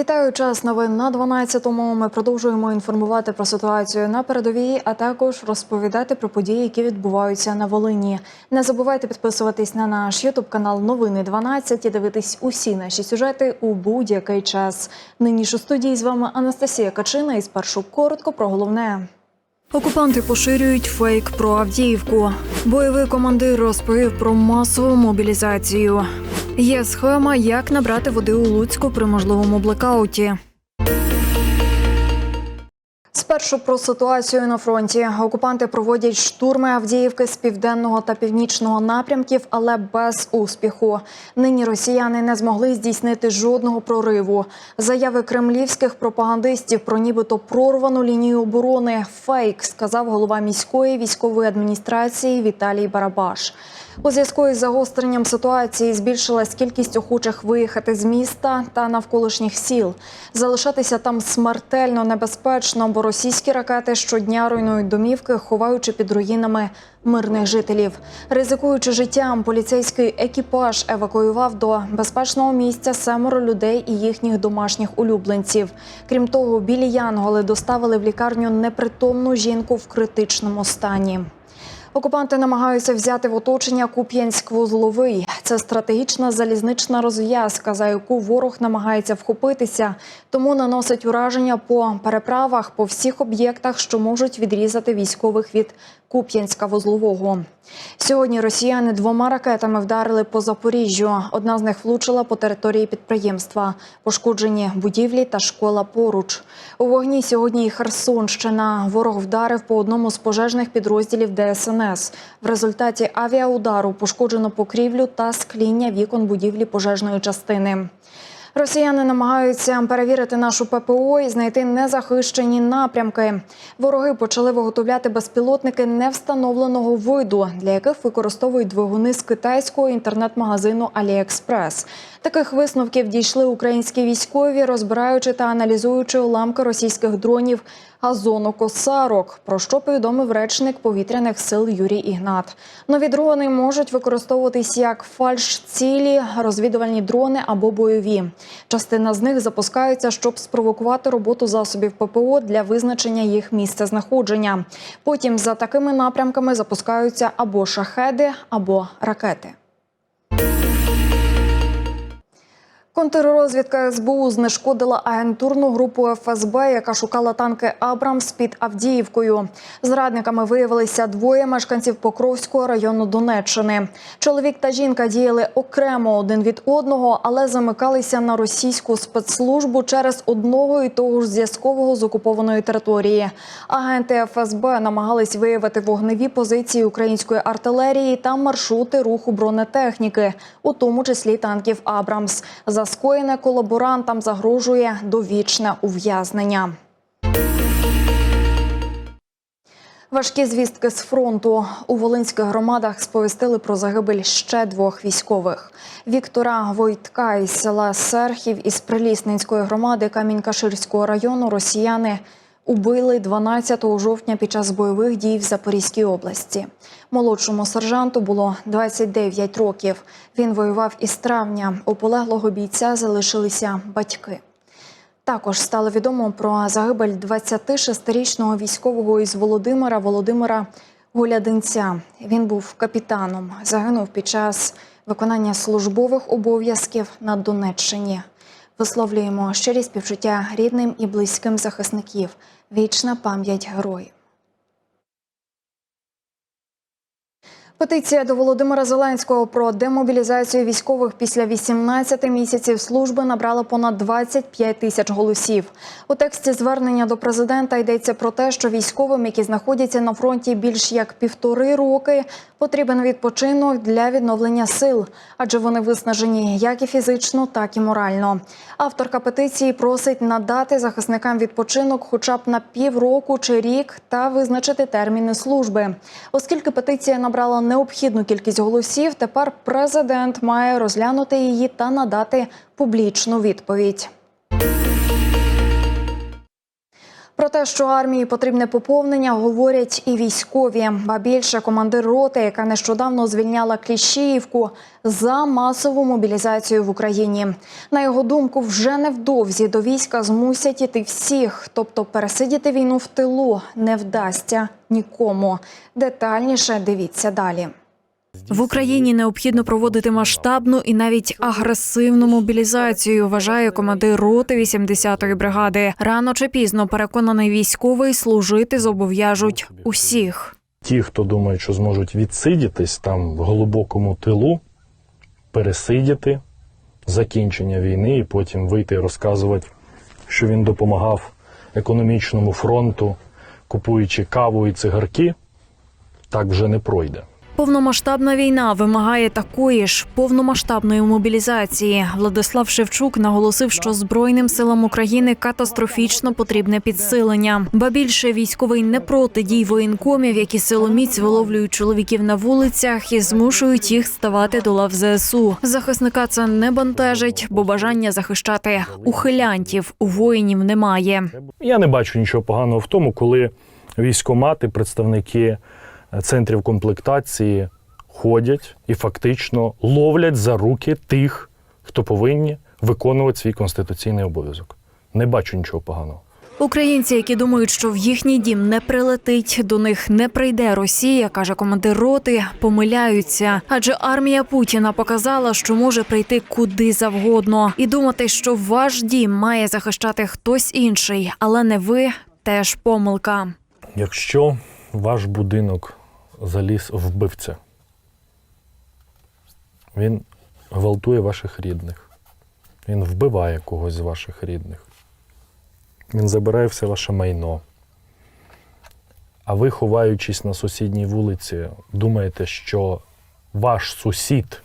Вітаю час новин на 12-му. Ми продовжуємо інформувати про ситуацію на передовій, а також розповідати про події, які відбуваються на Волині. Не забувайте підписуватись на наш Ютуб канал Новини 12 і дивитись усі наші сюжети у будь-який час. Нині ж у студії з вами Анастасія Качина. І спершу коротко про головне. Окупанти поширюють фейк про Авдіївку. Бойовий командир розповів про масову мобілізацію. Є схема, як набрати води у Луцьку при можливому блекауті. Спершу про ситуацію на фронті. Окупанти проводять штурми Авдіївки з південного та північного напрямків, але без успіху. Нині росіяни не змогли здійснити жодного прориву. Заяви кремлівських пропагандистів про нібито прорвану лінію оборони фейк, сказав голова міської військової адміністрації Віталій Барабаш. У зв'язку із загостренням ситуації збільшилась кількість охочих виїхати з міста та навколишніх сіл. Залишатися там смертельно небезпечно, бо російські ракети щодня руйнують домівки, ховаючи під руїнами мирних жителів. Ризикуючи життям, поліцейський екіпаж евакуював до безпечного місця семеро людей і їхніх домашніх улюбленців. Крім того, білі янголи доставили в лікарню непритомну жінку в критичному стані. Окупанти намагаються взяти в оточення Куп'янськ-Вузловий. Це стратегічна залізнична розв'язка, за яку ворог намагається вхопитися, тому наносить ураження по переправах по всіх об'єктах, що можуть відрізати військових від Куп'янська-Вузлового. Сьогодні росіяни двома ракетами вдарили по Запоріжжю. Одна з них влучила по території підприємства. Пошкоджені будівлі та школа поруч. У вогні сьогодні і Херсонщина. Ворог вдарив по одному з пожежних підрозділів ДСНС. В результаті авіаудару пошкоджено покрівлю та скління вікон будівлі пожежної частини. Росіяни намагаються перевірити нашу ППО і знайти незахищені напрямки. Вороги почали виготовляти безпілотники невстановленого виду, для яких використовують двигуни з китайського інтернет-магазину AliExpress. Таких висновків дійшли українські військові, розбираючи та аналізуючи уламки російських дронів газонокосарок, про що повідомив речник повітряних сил Юрій Ігнат. Нові дрони можуть використовуватись як фальш-цілі, розвідувальні дрони або бойові. Частина з них запускаються, щоб спровокувати роботу засобів ППО для визначення їх місця знаходження. Потім за такими напрямками запускаються або шахеди, або ракети. Контррозвідка СБУ знешкодила агентурну групу ФСБ, яка шукала танки Абрамс під Авдіївкою. Зрадниками виявилися двоє мешканців Покровського району Донеччини. Чоловік та жінка діяли окремо один від одного, але замикалися на російську спецслужбу через одного і того ж зв'язкового з окупованої території. Агенти ФСБ намагались виявити вогневі позиції української артилерії та маршрути руху бронетехніки, у тому числі танків Абрамс. За скоєне колаборантам загрожує довічне ув'язнення. Важкі звістки з фронту у волинських громадах сповістили про загибель ще двох військових: Віктора Войтка із села Серхів із Прилісненської громади Камінь-Каширського району. Росіяни убили 12 жовтня під час бойових дій в Запорізькій області. Молодшому сержанту було 29 років. Він воював із травня. У полеглого бійця залишилися батьки. Також стало відомо про загибель 26-річного військового із Володимира Володимира Гулядинця. Він був капітаном. Загинув під час виконання службових обов'язків на Донеччині. Висловлюємо щирі співчуття рідним і близьким захисників. Вічна пам'ять героїв. Петиція до Володимира Зеленського про демобілізацію військових після 18 місяців служби набрала понад 25 тисяч голосів. У тексті звернення до президента йдеться про те, що військовим, які знаходяться на фронті більш як півтори роки, потрібен відпочинок для відновлення сил, адже вони виснажені як і фізично, так і морально. Авторка петиції просить надати захисникам відпочинок хоча б на півроку чи рік та визначити терміни служби. Оскільки петиція набрала необхідну кількість голосів, тепер президент має розглянути її та надати публічну відповідь. Про те, що армії потрібне поповнення, говорять і військові. Ба більше командир роти, яка нещодавно звільняла Кліщіївку за масову мобілізацію в Україні. На його думку, вже невдовзі до війська змусять іти всіх, тобто пересидіти війну в тилу не вдасться нікому. Детальніше дивіться далі. В Україні необхідно проводити масштабну і навіть агресивну мобілізацію. Вважає командир роти 80-ї бригади. Рано чи пізно переконаний військовий служити зобов'яжуть усіх. Ті, хто думають, що зможуть відсидітись там в глибокому тилу, пересидіти закінчення війни і потім вийти і розказувати, що він допомагав економічному фронту, купуючи каву і цигарки, так вже не пройде. Повномасштабна війна вимагає такої ж повномасштабної мобілізації. Владислав Шевчук наголосив, що збройним силам України катастрофічно потрібне підсилення. Ба більше військовий не проти дій воєнкомів, які силоміць виловлюють чоловіків на вулицях і змушують їх ставати до лав ЗСУ. Захисника це не бентежить, бо бажання захищати ухилянтів у воїнів немає. Я не бачу нічого поганого в тому, коли військомати, представники центрів комплектації ходять і фактично ловлять за руки тих, хто повинні виконувати свій конституційний обов'язок. Не бачу нічого поганого. Українці, які думають, що в їхній дім не прилетить, до них не прийде Росія, каже командир роти, помиляються. Адже армія Путіна показала, що може прийти куди завгодно, і думати, що ваш дім має захищати хтось інший, але не ви, теж помилка. Якщо ваш будинок заліз вбивця, він гвалтує ваших рідних, він вбиває когось з ваших рідних, він забирає все ваше майно. А ви, ховаючись на сусідній вулиці, думаєте, що ваш сусід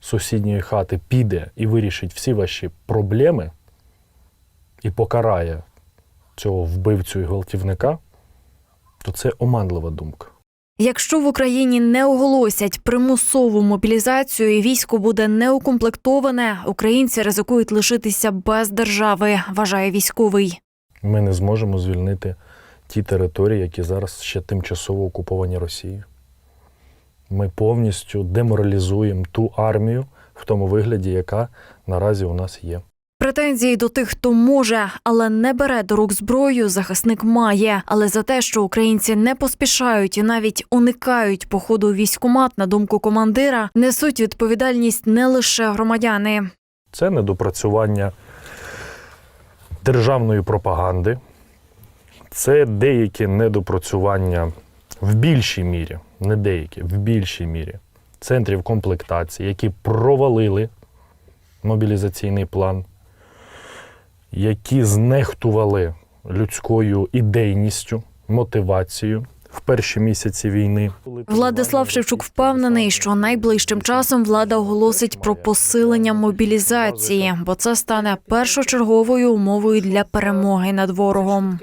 сусідньої хати піде і вирішить всі ваші проблеми і покарає цього вбивцю і гвалтівника, то це оманлива думка. Якщо в Україні не оголосять примусову мобілізацію і військо буде неукомплектоване, українці ризикують лишитися без держави, вважає військовий. Ми не зможемо звільнити ті території, які зараз ще тимчасово окуповані Росією. Ми повністю деморалізуємо ту армію в тому вигляді, яка наразі у нас є. Претензії до тих, хто може, але не бере до рук зброю, захисник має. Але за те, що українці не поспішають і навіть уникають походу військкомат, на думку командира, несуть відповідальність не лише громадяни. Це недопрацювання державної пропаганди, це деякі недопрацювання в більшій мірі, не деякі, в більшій мірі центрів комплектації, які провалили мобілізаційний план, які знехтували людською ідейністю, мотивацією в перші місяці війни. Владислав Шевчук впевнений, що найближчим часом влада оголосить про посилення мобілізації, бо це стане першочерговою умовою для перемоги над ворогом.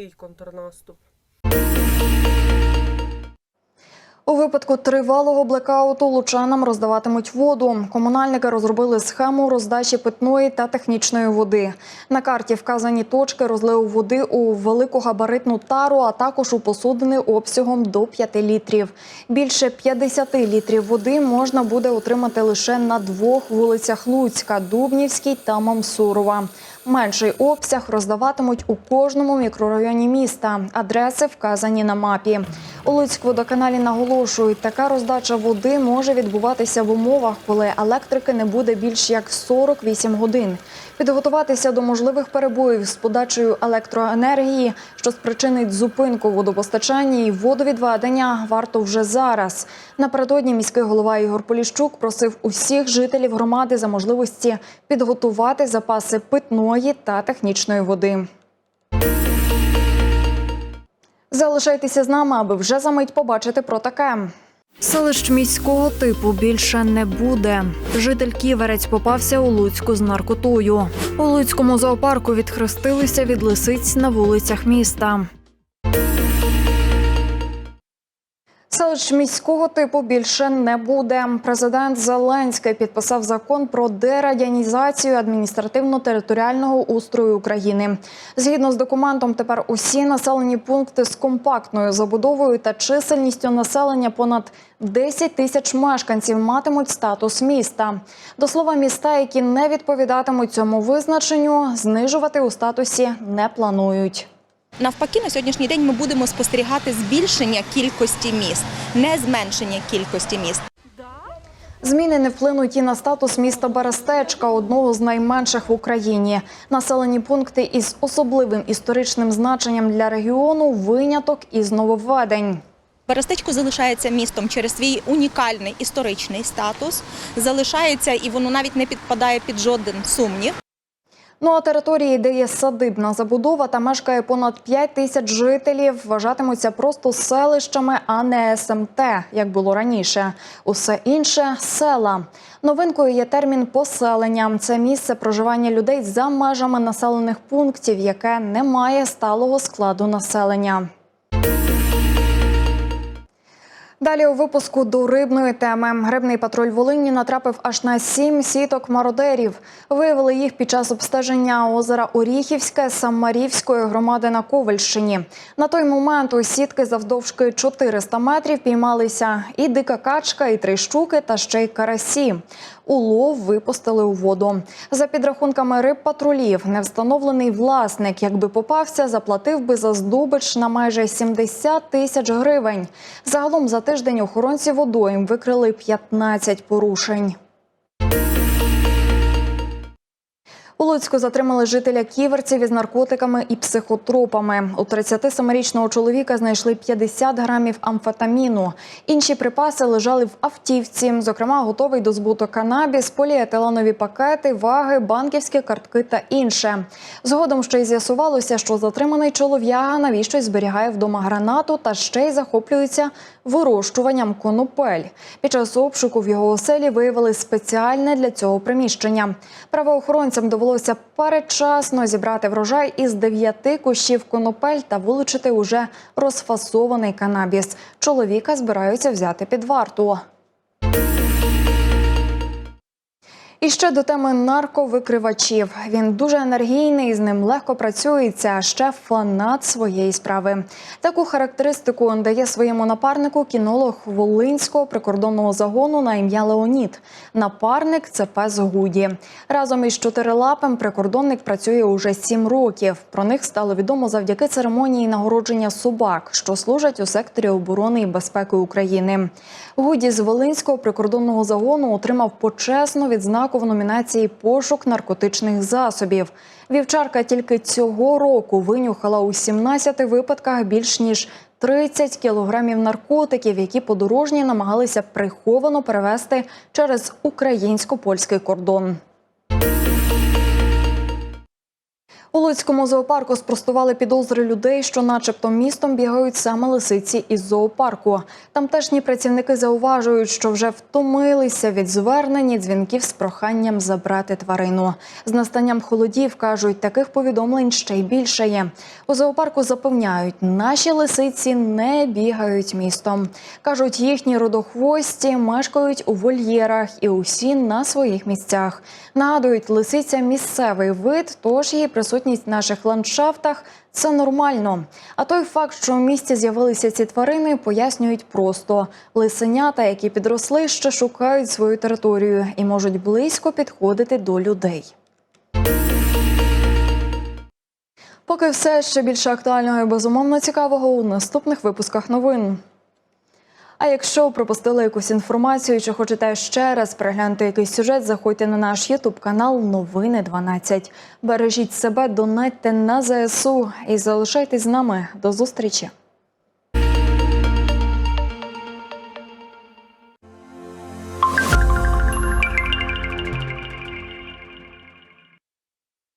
У випадку тривалого блекауту лучанам роздаватимуть воду. Комунальники розробили схему роздачі питної та технічної води. На карті вказані точки розливу води у великогабаритну тару, а також у посудини обсягом до 5 літрів. Більше 50 літрів води можна буде отримати лише на двох вулицях Луцька – Дубнівській та Мамсурова. Менший обсяг роздаватимуть у кожному мікрорайоні міста. Адреси вказані на мапі. У Луцькводоканалі наголошують, така роздача води може відбуватися в умовах, коли електрики не буде більш як 48 годин. Підготуватися до можливих перебоїв з подачею електроенергії, що спричинить зупинку водопостачання і водовідведення, варто вже зараз. Напередодні міський голова Ігор Поліщук просив усіх жителів громади за можливості підготувати запаси питної та технічної води. Залишайтеся з нами, аби вже за мить побачити про таке. Селищ міського типу більше не буде. Житель Ківерець попався у Луцьку з наркотою. У Луцькому зоопарку відхрестилися від лисиць на вулицях міста. Селищ міського типу більше не буде. Президент Зеленський підписав закон про дерадянізацію адміністративно-територіального устрою України. Згідно з документом, тепер усі населені пункти з компактною забудовою та чисельністю населення понад 10 тисяч мешканців матимуть статус міста. До слова, міста, які не відповідатимуть цьому визначенню, знижувати у статусі не планують. Навпаки, на сьогоднішній день ми будемо спостерігати збільшення кількості міст, не зменшення кількості міст. Зміни не вплинуть і на статус міста Берестечка, одного з найменших в Україні. Населені пункти із особливим історичним значенням для регіону виняток із нововведень. Берестечко залишається містом через свій унікальний історичний статус, залишається і воно навіть не підпадає під жоден сумнів. Ну а території, де є садибна забудова та мешкає понад 5 тисяч жителів, вважатимуться просто селищами, а не СМТ, як було раніше. Усе інше села. Новинкою є термін поселення. Це місце проживання людей за межами населених пунктів, яке не має сталого складу населення. Далі у випуску до рибної теми грибний патруль Волині натрапив аж на сім сіток мародерів. Виявили їх під час обстеження озера Оріхівське Самарівської громади на Ковальщині. На той момент у сітки завдовжки 400 метрів піймалися і дика качка, і три щуки, та ще й карасі. Улов випустили у воду. За підрахунками рибпатрулів, невстановлений власник, якби попався, заплатив би за здобич на майже 70 тисяч гривень. Загалом за тиждень охоронці водойм викрили 15 порушень. У Луцьку затримали жителя ківерців із наркотиками і психотропами. У 37-річного чоловіка знайшли 50 грамів амфетаміну. Інші припаси лежали в автівці, зокрема, готовий до збуту канабіс, поліетиленові пакети, ваги, банківські картки та інше. Згодом ще й з'ясувалося, що затриманий чолов'яга навіщось зберігає вдома гранату та ще й захоплюється вирощуванням конопель. Під час обшуку в його оселі виявили спеціальне для цього приміщення. Правоохоронцям довелося передчасно зібрати врожай із дев'яти кущів конопель та вилучити уже розфасований канабіс. Чоловіка збираються взяти під варту. І ще до теми нарковикривачів. Він дуже енергійний, з ним легко працюється, а ще фанат своєї справи. Таку характеристику дає своєму напарнику кінолог Волинського прикордонного загону на ім'я Леонід. Напарник це пес Гуді. Разом із чотирилапим прикордонник працює уже сім років. Про них стало відомо завдяки церемонії нагородження собак, що служать у секторі оборони і безпеки України. Гуді з Волинського прикордонного загону отримав почесну відзнаку в номінації Пошук наркотичних засобів. Вівчарка тільки цього року винюхала у 17 випадках більш ніж 30 кілограмів наркотиків, які подорожні намагалися приховано перевезти через українсько-польський кордон. У Луцькому зоопарку спростували підозри людей, що, начебто, містом бігають саме лисиці із зоопарку. Тамтешні працівники зауважують, що вже втомилися від звернень і дзвінків з проханням забрати тварину. З настанням холодів кажуть, таких повідомлень ще й більше є. У зоопарку запевняють, наші лисиці не бігають містом. кажуть, їхні родохвості мешкають у вольєрах і усі на своїх місцях. Нагадують, лисиця місцевий вид, тож її присутність в наших ландшафтах це нормально. А той факт, що в місті з'явилися ці тварини, пояснюють просто: лисенята, які підросли, ще шукають свою територію і можуть близько підходити до людей. Поки все ще більше актуального і безумовно цікавого у наступних випусках новин. А якщо пропустили якусь інформацію чи хочете ще раз переглянути якийсь сюжет, заходьте на наш Ютуб канал Новини 12. Бережіть себе, донатьте на ЗСУ і залишайтесь з нами. До зустрічі.